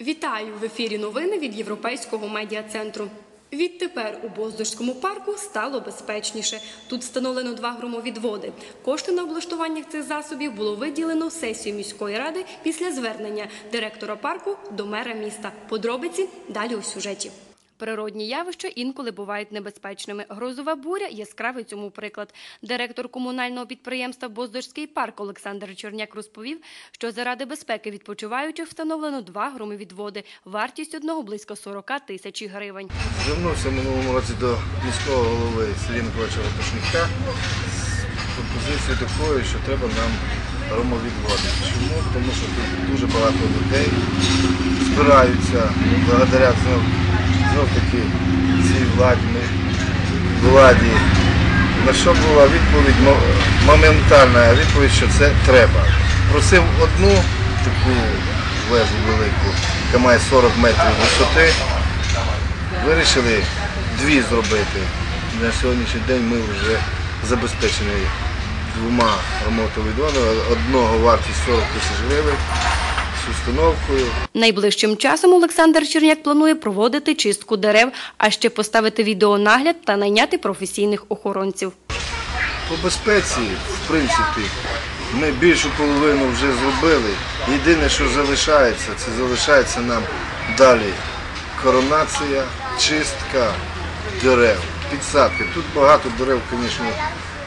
Вітаю в ефірі новини від Європейського медіа центру. Відтепер у Боздорському парку стало безпечніше. Тут встановлено два громовідводи. Кошти на облаштування цих засобів було виділено сесію міської ради після звернення директора парку до мера міста. Подробиці далі у сюжеті. Природні явища інколи бувають небезпечними. Грозова буря яскравий цьому приклад. Директор комунального підприємства Боздорський парк Олександр Черняк розповів, що заради безпеки відпочиваючих встановлено два громовідводи. Вартість одного близько 40 тисяч гривень. Звернувся минулому році до міського голови Сергія Миколаївича Ратушника з пропозицією такою, що треба нам громовідводи. Чому? Тому що тут дуже багато людей збираються благодаря знов, знов таки цій владі, владі. На що була відповідь моментальна відповідь, що це треба. Просив одну таку вежу велику, яка має 40 метрів висоти. Вирішили дві зробити. На сьогоднішній день ми вже забезпечені двома ремонтовідводами. Одного вартість 40 тисяч гривень з установкою. Найближчим часом Олександр Черняк планує проводити чистку дерев, а ще поставити відеонагляд та найняти професійних охоронців. По безпеці, в принципі, ми більшу половину вже зробили. Єдине, що залишається, це залишається нам далі коронація, чистка дерев, підсадки. Тут багато дерев, звісно,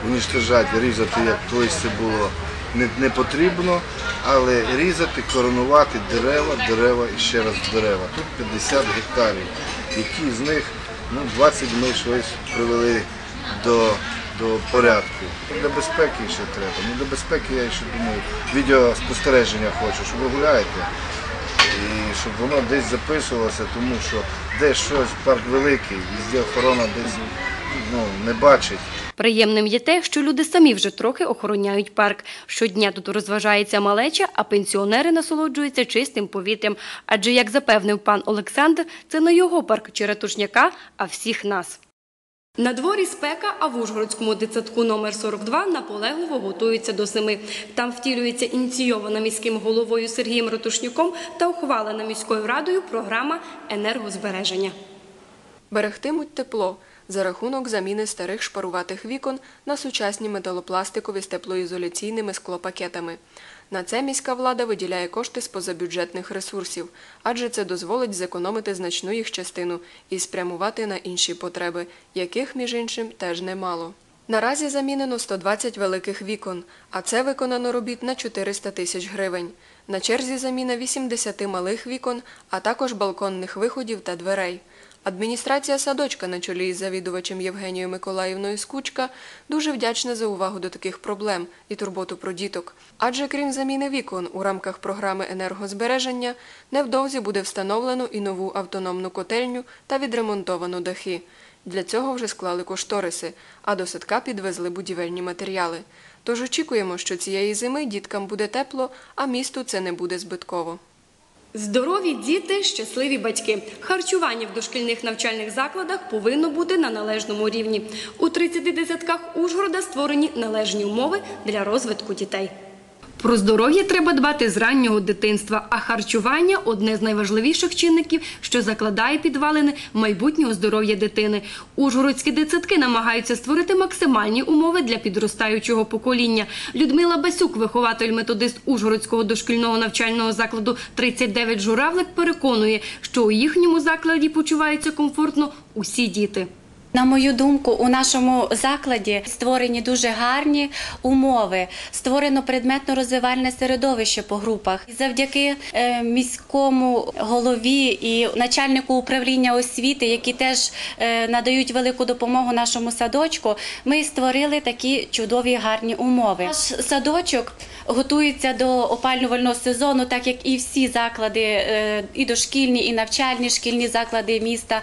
уничтожати, різати, як колись це було, не, не потрібно, але різати, коронувати дерева, дерева і ще раз дерева. Тут 50 гектарів, які з них ну, 20 ми щось привели до, до порядку. Для безпеки ще треба. Ну, для безпеки я ще думаю, відеоспостереження хочу, що ви гуляєте. І щоб воно десь записувалося, тому що десь щось, парк великий, везде охорона десь ну, не бачить. Приємним є те, що люди самі вже трохи охороняють парк. Щодня тут розважається малеча, а пенсіонери насолоджуються чистим повітрям. Адже, як запевнив пан Олександр, це не його парк чи ратушняка, а всіх нас. На дворі спека, а в Ужгородському дитсадку номер 42 наполегливо готуються до зими. Там втілюється ініційована міським головою Сергієм Ратушнюком та ухвалена міською радою програма енергозбереження. Берегтимуть тепло за рахунок заміни старих шпаруватих вікон на сучасні металопластикові з теплоізоляційними склопакетами. На це міська влада виділяє кошти з позабюджетних ресурсів, адже це дозволить зекономити значну їх частину і спрямувати на інші потреби, яких, між іншим, теж немало. Наразі замінено 120 великих вікон, а це виконано робіт на 400 тисяч гривень. На черзі заміна 80 малих вікон, а також балконних виходів та дверей. Адміністрація садочка на чолі із завідувачем Євгенією Миколаївною Скучка дуже вдячна за увагу до таких проблем і турботу про діток. Адже крім заміни вікон у рамках програми енергозбереження, невдовзі буде встановлено і нову автономну котельню та відремонтовано дахи. Для цього вже склали кошториси, а до садка підвезли будівельні матеріали. Тож очікуємо, що цієї зими діткам буде тепло, а місту це не буде збитково. Здорові діти, щасливі батьки. Харчування в дошкільних навчальних закладах повинно бути на належному рівні. У 30 десятках Ужгорода створені належні умови для розвитку дітей. Про здоров'я треба дбати з раннього дитинства, а харчування одне з найважливіших чинників, що закладає підвалини майбутнього здоров'я дитини. Ужгородські дитсадки намагаються створити максимальні умови для підростаючого покоління. Людмила Басюк, вихователь методист Ужгородського дошкільного навчального закладу 39 журавлик, переконує, що у їхньому закладі почуваються комфортно усі діти. На мою думку, у нашому закладі створені дуже гарні умови. Створено предметно-розвивальне середовище по групах. Завдяки е, міському голові і начальнику управління освіти, які теж е, надають велику допомогу нашому садочку, ми створили такі чудові гарні умови. Наш садочок готується до опалювального сезону, так як і всі заклади, е, і дошкільні, і навчальні шкільні заклади міста.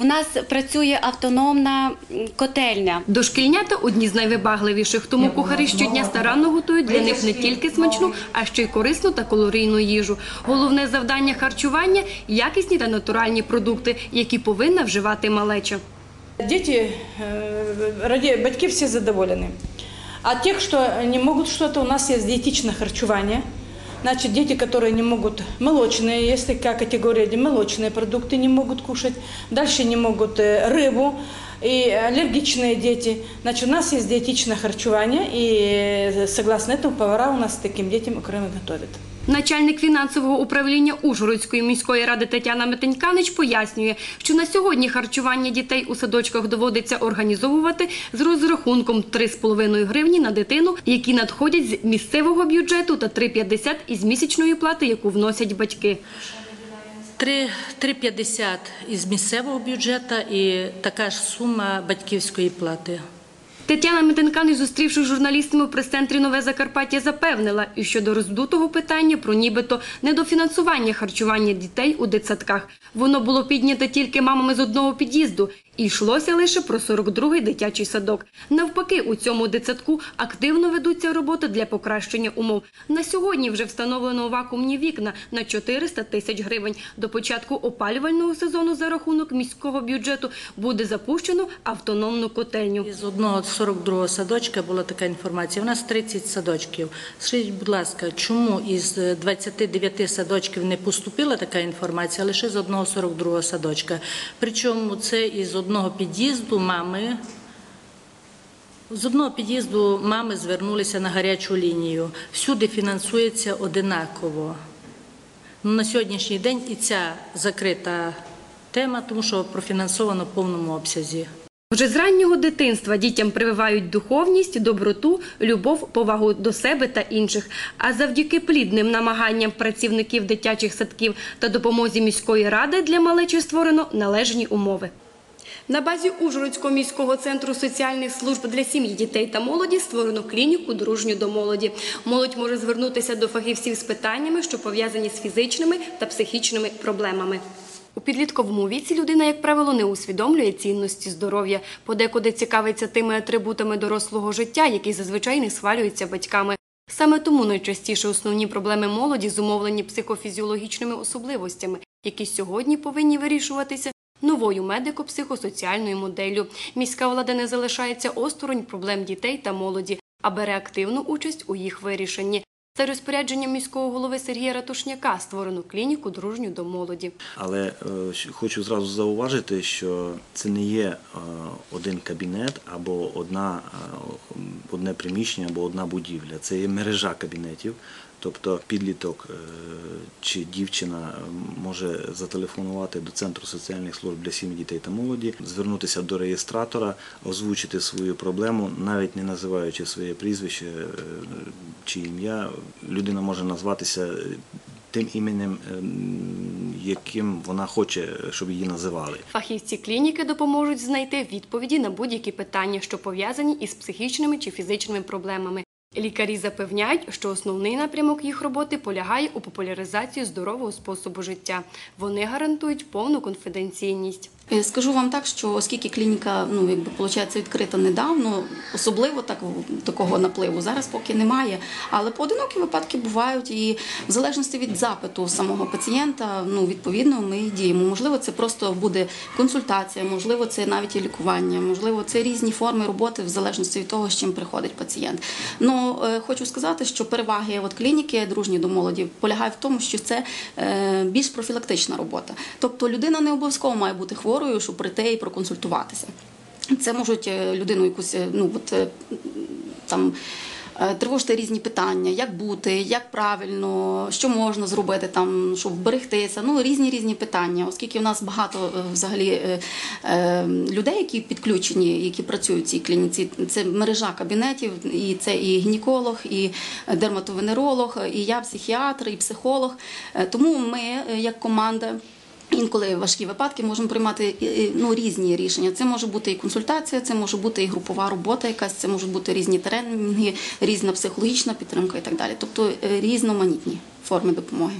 У нас працює автономна котельня. Дошкільнята одні з найвибагливіших, тому кухарі щодня старанно готують для них не тільки смачну, а ще й корисну та калорійну їжу. Головне завдання харчування якісні та натуральні продукти, які повинна вживати малеча. Дети, э, батьки все задоволені. А тех, что не могут что-то, у нас есть диетичное харчування. Значит, дети, которые не могут, молочные, есть такая категория, где молочные продукты не могут кушать, дальше не могут э, рыбу, и аллергичные дети. Значит, у нас есть диетичное харчевание, и э, согласно этому повара у нас таким детям окремо готовят. Начальник фінансового управління Ужгородської міської ради Тетяна Метеньканич пояснює, що на сьогодні харчування дітей у садочках доводиться організовувати з розрахунком 3,5 гривні на дитину, які надходять з місцевого бюджету та 3,50 із місячної плати, яку вносять батьки. 3 3,50 із місцевого бюджету і така ж сума батьківської плати. Тетяна Меденкан, зустрівшись з журналістами в прес-центрі Нове Закарпаття, запевнила, і щодо роздутого питання про нібито недофінансування харчування дітей у дитсадках. Воно було піднято тільки мамами з одного під'їзду, і йшлося лише про 42-й дитячий садок. Навпаки, у цьому дитсадку активно ведуться роботи для покращення умов. На сьогодні вже встановлено вакуумні вікна на 400 тисяч гривень. До початку опалювального сезону за рахунок міського бюджету буде запущено автономну котельню. З одного 42 садочка була така інформація. У нас 30 садочків. Скажіть, будь ласка, чому із 29 садочків не поступила така інформація, лише з одного 42 садочка? Причому це із одного під'їзду мами. З одного під'їзду мами звернулися на гарячу лінію. Всюди фінансується одинаково. Ну, на сьогоднішній день і ця закрита тема, тому що профінансовано в повному обсязі. Вже з раннього дитинства дітям прививають духовність, доброту, любов, повагу до себе та інших. А завдяки плідним намаганням працівників дитячих садків та допомозі міської ради для малечі створено належні умови. На базі Ужгородського міського центру соціальних служб для сім'ї, дітей та молоді створено клініку дружню до молоді. Молодь може звернутися до фахівців з питаннями, що пов'язані з фізичними та психічними проблемами. У підлітковому віці людина, як правило, не усвідомлює цінності здоров'я, подекуди цікавиться тими атрибутами дорослого життя, які зазвичай не схвалюються батьками. Саме тому найчастіше основні проблеми молоді зумовлені психофізіологічними особливостями, які сьогодні повинні вирішуватися новою медико-психосоціальною моделлю. Міська влада не залишається осторонь проблем дітей та молоді, а бере активну участь у їх вирішенні. За розпорядженням міського голови Сергія Ратушняка створено клініку дружню до молоді. Але е, хочу зразу зауважити, що це не є е, один кабінет або одна, е, одне приміщення або одна будівля. Це є мережа кабінетів. Тобто підліток е, чи дівчина може зателефонувати до Центру соціальних служб для сім'ї, дітей та молоді, звернутися до реєстратора, озвучити свою проблему, навіть не називаючи своє прізвище е, чи ім'я. Людина може назватися е, тим іменем, яким вона хоче, щоб її називали. Фахівці клініки допоможуть знайти відповіді на будь-які питання, що пов'язані із психічними чи фізичними проблемами. Лікарі запевняють, що основний напрямок їх роботи полягає у популяризації здорового способу життя. Вони гарантують повну конфіденційність. Е, Скажу вам так, що оскільки клініка ну якби виходить, відкрита недавно, особливо так такого напливу зараз поки немає. Але поодинокі випадки бувають, і в залежності від запиту самого пацієнта, ну відповідно, ми діємо. Можливо, це просто буде консультація, можливо, це навіть і лікування, можливо, це різні форми роботи в залежності від того, з чим приходить пацієнт. Ну е, хочу сказати, що переваги от клініки дружні до молоді полягає в тому, що це е, більш профілактична робота. Тобто людина не обов'язково має бути хворою, щоб прийти і проконсультуватися. Це можуть е, людину якусь е, ну от е, там. Тривожити різні питання, як бути, як правильно, що можна зробити там, щоб вберегтися. Ну різні різні питання, оскільки в нас багато взагалі людей, які підключені, які працюють в цій клініці. Це мережа кабінетів, і це і гінеколог, і дерматовенеролог, і я психіатр, і психолог. Тому ми, як команда. Інколи важкі випадки можемо приймати ну, різні рішення. Це може бути і консультація, це може бути і групова робота, якась це можуть бути різні тренінги, різна психологічна підтримка і так далі. Тобто е, різноманітні форми допомоги.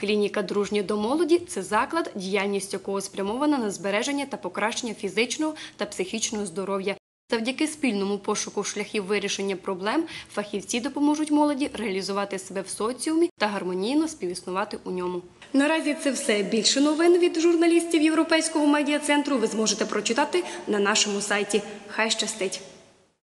Клініка дружні до молоді це заклад, діяльність якого спрямована на збереження та покращення фізичного та психічного здоров'я. Завдяки спільному пошуку шляхів вирішення проблем фахівці допоможуть молоді реалізувати себе в соціумі та гармонійно співіснувати у ньому. Наразі це все. Більше новин від журналістів Європейського медіа центру ви зможете прочитати на нашому сайті. Хай щастить!